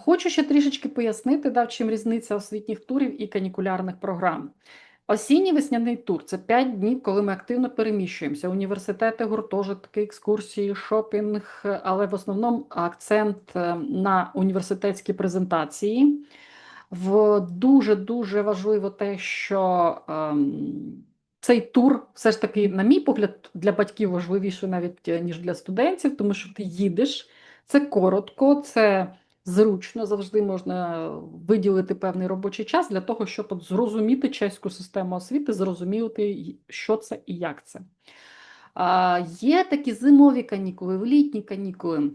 Хочу ще трішечки пояснити, да, в чим різниця освітніх турів і канікулярних програм. Осінній весняний тур це 5 днів, коли ми активно переміщуємося. Університети, гуртожитки, екскурсії, шопінг, але в основному акцент е, на університетські презентації. В дуже-дуже важливо те, що ем, цей тур все ж таки, на мій погляд, для батьків важливіше навіть е, ніж для студентів, тому що ти їдеш, це коротко, це зручно, завжди можна виділити певний робочий час для того, щоб от зрозуміти чеську систему освіти, зрозуміти, що це і як це. Є такі зимові канікули, літні канікули.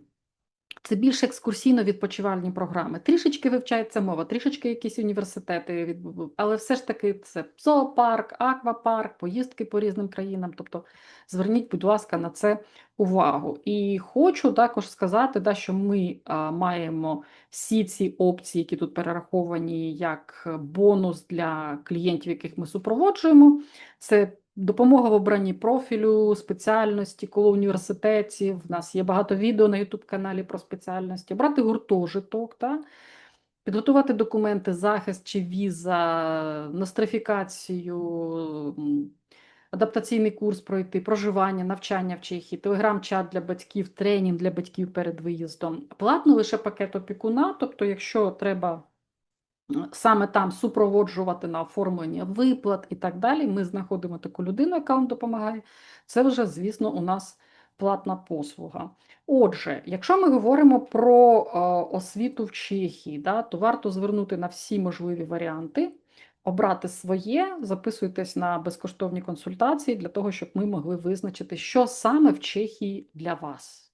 Це більш екскурсійно-відпочивальні програми. Трішечки вивчається мова, трішечки якісь університети, відбу- але все ж таки це зоопарк, аквапарк, поїздки по різним країнам. Тобто зверніть, будь ласка, на це увагу. І хочу також сказати, да, що ми а, маємо всі ці опції, які тут перераховані, як бонус для клієнтів, яких ми супроводжуємо. Це Допомога в обранні профілю, спеціальності коло університетів. У нас є багато відео на YouTube каналі про спеціальності. Брати гуртожиток, та? підготувати документи, захист чи віза, нострифікацію, адаптаційний курс пройти, проживання, навчання в Чехії, телеграм-чат для батьків, тренінг для батьків перед виїздом. Платно лише пакет опікуна, тобто, якщо треба саме там супроводжувати на оформлення виплат і так далі. Ми знаходимо таку людину, яка вам допомагає. Це вже, звісно, у нас платна послуга. Отже, якщо ми говоримо про е, освіту в Чехії, да, то варто звернути на всі можливі варіанти, обрати своє, записуйтесь на безкоштовні консультації для того, щоб ми могли визначити, що саме в Чехії для вас.